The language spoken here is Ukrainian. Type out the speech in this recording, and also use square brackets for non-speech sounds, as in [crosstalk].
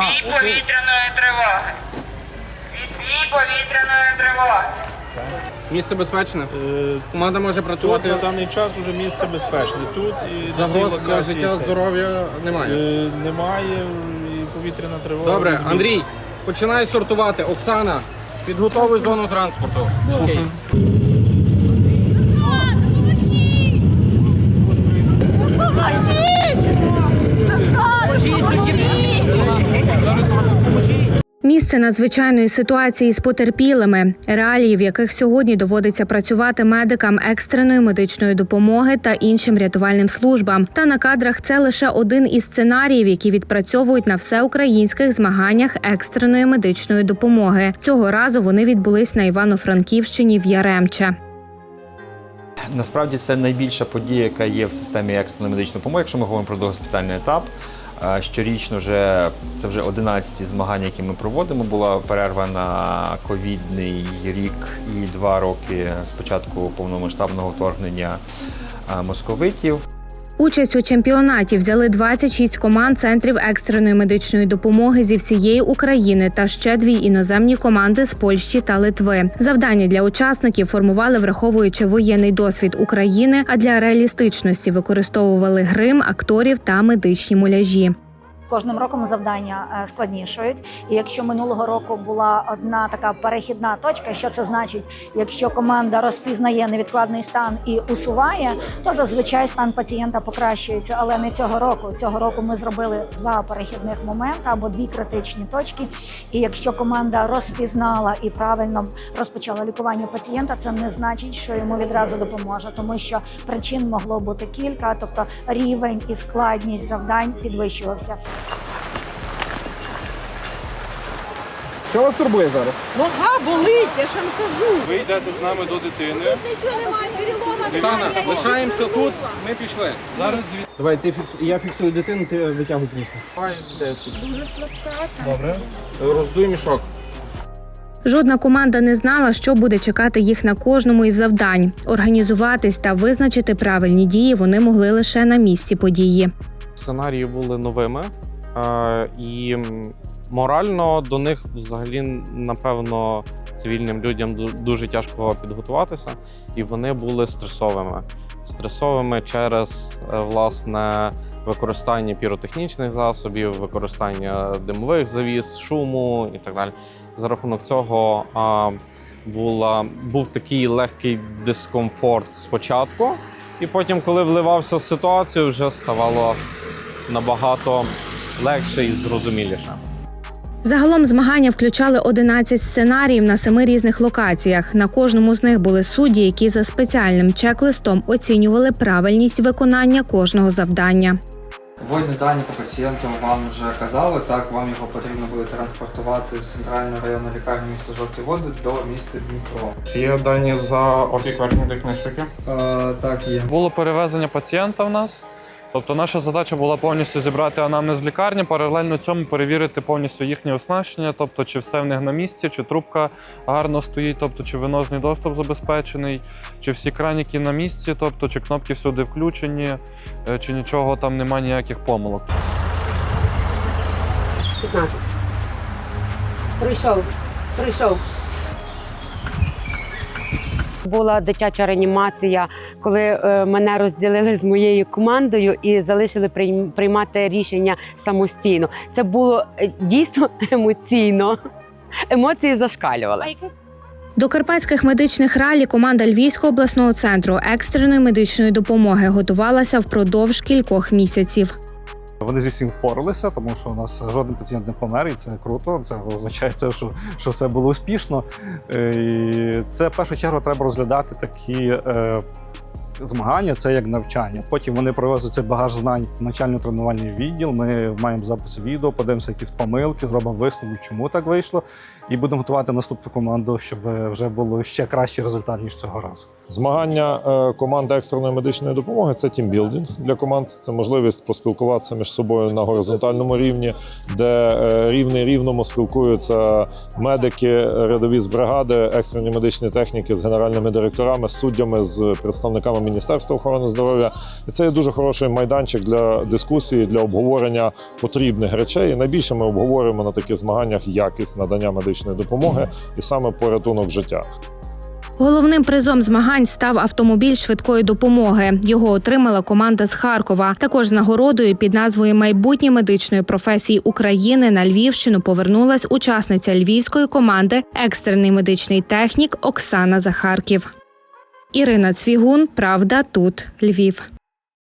Відбій повітряної тривоги. Відбій повітряної тривоги. Місце безпечне. Е, Команда може Тут працювати. на даний час вже місце безпечне. Тут і на Загроз для локації життя, це. здоров'я немає. Е, Немає і повітряна тривога. Добре. Андрій, починай сортувати. Оксана, підготовуй зону транспорту. Окей. Місце надзвичайної ситуації з потерпілими, реалії, в яких сьогодні доводиться працювати медикам екстреної медичної допомоги та іншим рятувальним службам. Та на кадрах це лише один із сценаріїв, які відпрацьовують на всеукраїнських змаганнях екстреної медичної допомоги. Цього разу вони відбулись на Івано-Франківщині в Яремче. Насправді це найбільша подія, яка є в системі екстреної медичної допомоги, якщо ми говоримо про догоспітальний етап. Щорічно вже це вже 11 змагань, які ми проводимо. Була перерва на ковідний рік і два роки з початку повномасштабного вторгнення московитів. Участь у чемпіонаті взяли 26 команд центрів екстреної медичної допомоги зі всієї України та ще дві іноземні команди з Польщі та Литви. Завдання для учасників формували, враховуючи воєнний досвід України, а для реалістичності використовували грим, акторів та медичні муляжі. Кожним роком завдання е, складнішають. І якщо минулого року була одна така перехідна точка, що це значить, якщо команда розпізнає невідкладний стан і усуває, то зазвичай стан пацієнта покращується. Але не цього року. Цього року ми зробили два перехідних моменти або дві критичні точки. І якщо команда розпізнала і правильно розпочала лікування пацієнта, це не значить, що йому відразу допоможе, тому що причин могло бути кілька, тобто рівень і складність завдань підвищувався. Що вас турбує зараз? Нога болить, я ж вам кажу. Ви йдете з нами до дитини. Нічого немає, перелома Оксана, лишаємося тут. Ми пішли. Зараз дві. Давай, ти фікс... я фіксую дитину, ти витягуй крісло. Давай 10. Дуже слабка. Добре. Роздуй мішок. Жодна команда не знала, що буде чекати їх на кожному із завдань. Організуватись та визначити правильні дії вони могли лише на місці події. сценарії були новими, е, і морально до них взагалі, напевно, цивільним людям дуже тяжко підготуватися, і вони були стресовими. Стресовими через е, власне використання піротехнічних засобів, використання димових завіс, шуму і так далі. За рахунок цього а, була, був такий легкий дискомфорт спочатку, і потім, коли вливався в ситуацію, вже ставало набагато легше і зрозуміліше. Загалом змагання включали 11 сценаріїв на семи різних локаціях. На кожному з них були судді, які за спеціальним чек-листом оцінювали правильність виконання кожного завдання. Водні дані по пацієнту вам вже казали, так вам його потрібно буде транспортувати з центральної районної лікарні міста Жовті Води до міста Дніпро. Чи є дані за опік верхньої дихної швидки? Е, так, є. Було перевезення пацієнта в нас. Тобто наша задача була повністю зібрати анамнез в лікарні, паралельно цьому перевірити повністю їхнє оснащення, тобто чи все в них на місці, чи трубка гарно стоїть, тобто чи венозний доступ забезпечений, чи всі краніки на місці, тобто чи кнопки всюди включені, е, чи нічого там немає ніяких помилок. 15. Прийшов. Прийшов. Була дитяча реанімація, коли е, мене розділили з моєю командою і залишили прийм- приймати рішення самостійно. Це було е, дійсно [laughs] емоційно. Емоції зашкалювали. До карпатських медичних ралі команда Львівського обласного центру екстреної медичної допомоги готувалася впродовж кількох місяців. Вони зі всім впоралися, тому що у нас жоден пацієнт не помер, і це круто. Це означає, те, що, що все було успішно. Е, І це в першу чергу треба розглядати такі е, змагання, це як навчання. Потім вони привезуть цей багаж знань в навчально-тренувальний відділ. Ми маємо запис відео, подивимося якісь помилки, зробимо висновок, чому так вийшло, і будемо готувати наступну команду, щоб вже було ще кращий результат ніж цього разу. Змагання е, команд екстреної медичної допомоги це тімбілдинг для команд. Це можливість поспілкуватися між собою на горизонтальному рівні, де е, рівний рівному спілкуються медики, рядові з бригади, екстрені медичні техніки з генеральними директорами, суддями, з представниками Міністерства охорони здоров'я. І це є дуже хороший майданчик для дискусії, для обговорення потрібних речей. І найбільше ми обговорюємо на таких змаганнях якість надання медичної допомоги і саме порятунок життя. Головним призом змагань став автомобіль швидкої допомоги. Його отримала команда з Харкова. Також з нагородою під назвою Майбутнє медичної професії України на Львівщину повернулась учасниця львівської команди екстрений медичний технік Оксана Захарків. Ірина Цвігун, Правда, тут Львів.